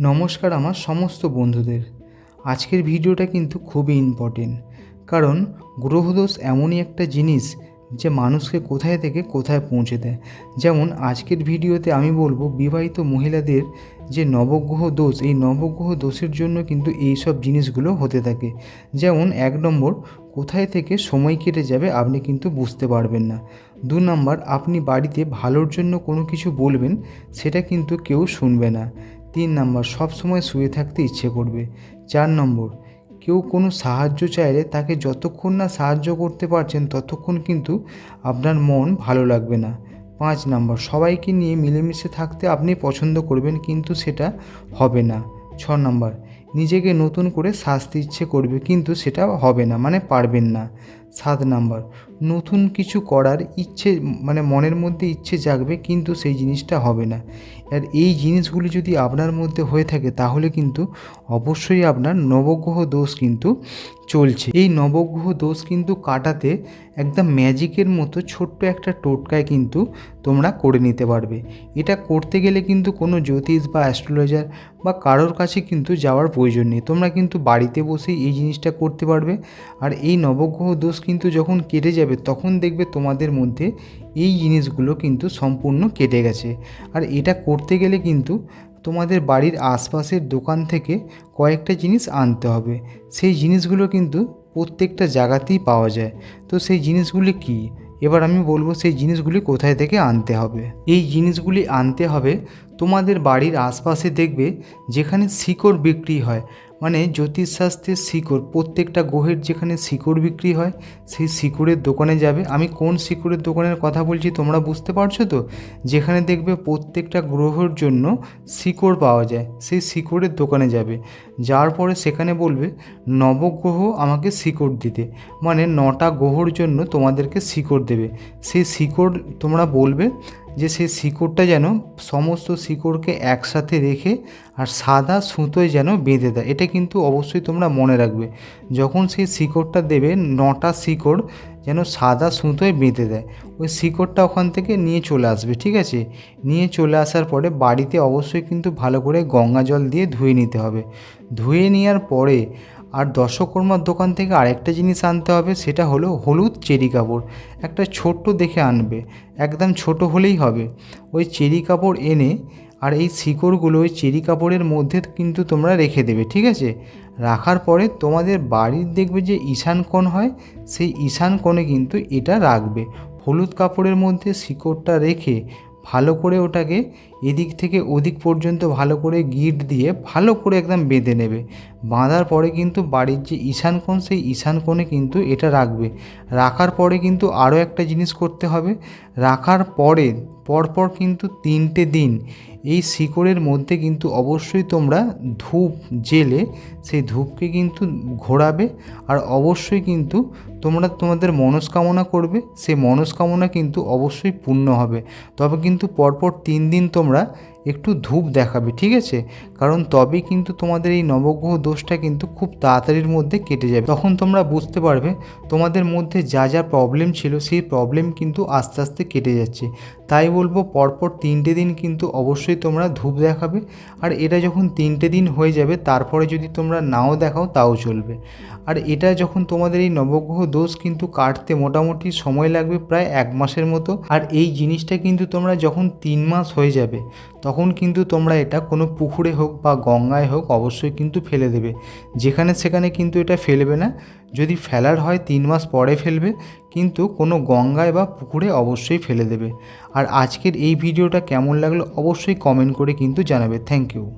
নমস্কার আমার সমস্ত বন্ধুদের। আজকের ভিডিওটা কিন্তু খুবই ইম্পর্টেন্ট কারণ গ্রহদোষ এমনই একটা জিনিস যে মানুষকে কোথায় থেকে কোথায় পৌঁছে দেয়। যেমন আজকের ভিডিওতে আমি বলব বিবাহিত মহিলাদের যে নবগ্রহ দোষ, এই নবগ্রহ দোষের জন্য কিন্তু এই সব জিনিসগুলো হতে থাকে। যেমন এক নম্বর, কোথায় থেকে সময় কেটে যাবে আপনি কিন্তু বুঝতে পারবেন না। দু নম্বর, আপনি বাড়িতে ভালোর জন্য কোনো কিছু বলবেন, সেটা কিন্তু কেউ শুনবে না। তিন নম্বর সবসময় শুয়ে থাকতে ইচ্ছে করবে। চার নম্বর, কেউ কোনো সাহায্য চাইলে তাকে যতক্ষণ না সাহায্য করতে পারছেন ততক্ষণ কিন্তু আপনার মন ভালো লাগবে না। পাঁচ নম্বর, সবাইকে নিয়ে মিলেমিশে থাকতে আপনি পছন্দ করবেন কিন্তু সেটা হবে না। ছ নম্বর, নিজেকে নতুন করে সাজতে ইচ্ছে করবে কিন্তু সেটা হবে না মানে পারবেন না। সাত নাম্বার। নতুন কিছু করার ইচ্ছে মানে মনের মধ্যে ইচ্ছে জাগবে, কিন্তু সেই জিনিসটা হবে না। আর এই জিনিসগুলি যদি আপনার মধ্যে হয়ে থাকে, তাহলে কিন্তু অবশ্যই আপনার নবগ্রহ দোষ কিন্তু চলছে। এই নবগ্রহ দোষ কিন্তু কাটাতে একদম ম্যাজিকের মতো ছোট্ট একটা টোটকায় কিন্তু তোমরা করে নিতে পারবে। এটা করতে গেলে কিন্তু কোনো জ্যোতিষ বা অ্যাস্ট্রোলজার বা কারোর কাছে কিন্তু যাওয়ার প্রয়োজন নেই। তোমরা কিন্তু বাড়িতে বসেই এই জিনিসটা করতে পারবে। আর এই নবগ্রহ দোষ কিন্তু যখন কেটে যাবে, তখন দেখবে তোমাদের মধ্যে এই জিনিসগুলো কিন্তু সম্পূর্ণ কেটে গেছে। আর এটা করতে গেলে কিন্তু তোমাদের বাড়ির আশপাশের দোকান থেকে কয়েকটা জিনিস আনতে হবে। সেই জিনিসগুলো কিন্তু প্রত্যেকটা জায়গাতেই পাওয়া যায়। তো সেই জিনিসগুলি কী? এবার আমি বলব সেই জিনিসগুলি কোথায় থেকে আনতে হবে। এই জিনিসগুলি আনতে হবে তোমাদের বাড়ির আশপাশে দেখবে যেখানে শিকড় বিক্রি হয়। মানে জ্যোতিষশাস্ত্রের শিকড়, প্রত্যেকটা গ্রহের যেখানে শিকড় বিক্রি হয়, সেই শিকড়ের দোকানে যাবে। আমি কোন শিকড়ের দোকানের কথা বলছি তোমরা বুঝতে পারছ তো? যেখানে দেখবে প্রত্যেকটা গ্রহের জন্য শিকড় পাওয়া যায়, সেই শিকড়ের দোকানে যাবে। যার পরে সেখানে বলবে, নবগ্রহ আমাকে শিকড় দিতে। মানে নটা গ্রহর জন্য তোমাদেরকে শিকড় দেবে। সেই শিকড় তোমরা বলবে যে সেই শিকড়টা যেন সমস্ত শিকড়কে একসাথে রেখে আর সাদা সুতোয় যেন বেঁধে দেয়। এটা কিন্তু অবশ্যই তোমরা মনে রাখবে। যখন সেই শিকড়টা দেবে, নটা শিকড় যেন সাদা সুতোয় বেঁধে দেয়। ওই শিকড়টা ওখান থেকে নিয়ে চলে আসবে, ঠিক আছে? নিয়ে চলে আসার পরে বাড়িতে অবশ্যই কিন্তু ভালো করে গঙ্গা জল দিয়ে ধুয়ে নিতে হবে। ধুয়ে নেওয়ার পরে আর দশকর্মার দোকান থেকে আরেকটা জিনিস আনতে হবে, সেটা হলো হলুদ চেরি কাপড়। একটা ছোট্ট দেখে আনবে, একদম ছোট হলেই হবে। ওই চেরি কাপড় এনে আর এই শিকড়গুলো ওই চেরি কাপড়ের মধ্যে কিন্তু তোমরা রেখে দেবে, ঠিক আছে? রাখার পরে তোমাদের বাড়ির দেখবে যে ঈশান কোণ হয়, সেই ঈশান কোণে কিন্তু এটা রাখবে। হলুদ কাপড়ের মধ্যে শিকড়টা রেখে ভালো করে ওটাকে এদিক থেকে ওদিক পর্যন্ত ভালো করে গিট দিয়ে ভালো করে একদম বেঁধে নেবে। বাঁধার পরে কিন্তু বাড়ির যে ঈশান কোণ, সেই ঈশান কোণে কিন্তু এটা রাখবে। রাখার পরে কিন্তু আরও একটা জিনিস করতে হবে। রাখার পরে, পরপর কিন্তু তিনটে দিন এই শিকড়ের মধ্যে কিন্তু অবশ্যই তোমরা ধূপ জেলে সেই ধূপকে কিন্তু ঘোরাবে আর অবশ্যই কিন্তু তোমরা তোমাদের মনস্কামনা করবে। সেই মনস্কামনা কিন্তু অবশ্যই পূর্ণ হবে। তবে কিন্তু পরপর তিন দিন তোমরা একটু ধূপ দেখাবে, ঠিক আছে? কারণ তবেই কিন্তু তোমাদের এই নবগ্রহ দোষটা কিন্তু খুব তাড়াতাড়ির মধ্যে কেটে যাবে। তখন তোমরা বুঝতে পারবে তোমাদের মধ্যে যা যা প্রবলেম ছিল সেই প্রবলেম কিন্তু আস্তে আস্তে কেটে যাচ্ছে। তাই বলব পরপর তিনটে দিন কিন্তু অবশ্যই তোমরা ধূপ দেখাবে আর এটা যখন তিনটে দিন হয়ে যাবে তারপরে যদি তোমরা নাও দেখাও তাও চলবে। আর এটা যখন তোমাদের এই নবগ্রহ দোষ কিন্তু কাটতে মোটামুটি সময় লাগবে প্রায় এক মাসের মতো। আর এই জিনিসটা কিন্তু তোমরা যখন তিন মাস হয়ে যাবে তখন কিন্তু তোমরা এটা কোনো পুকুরে হোক বা গঙ্গায় হোক অবশ্যই কিন্তু ফেলে দেবে। যেখানে সেখানে কিন্তু এটা ফেলবে না। যদি ফেলার হয় তিন মাস পরে ফেলবে, কিন্তু কোনো গঙ্গায় বা পুকুরে অবশ্যই ফেলে দেবে। আর আজকের এই ভিডিওটা কেমন লাগল অবশ্যই কমেন্ট করে কিন্তু জানাবে। Thank you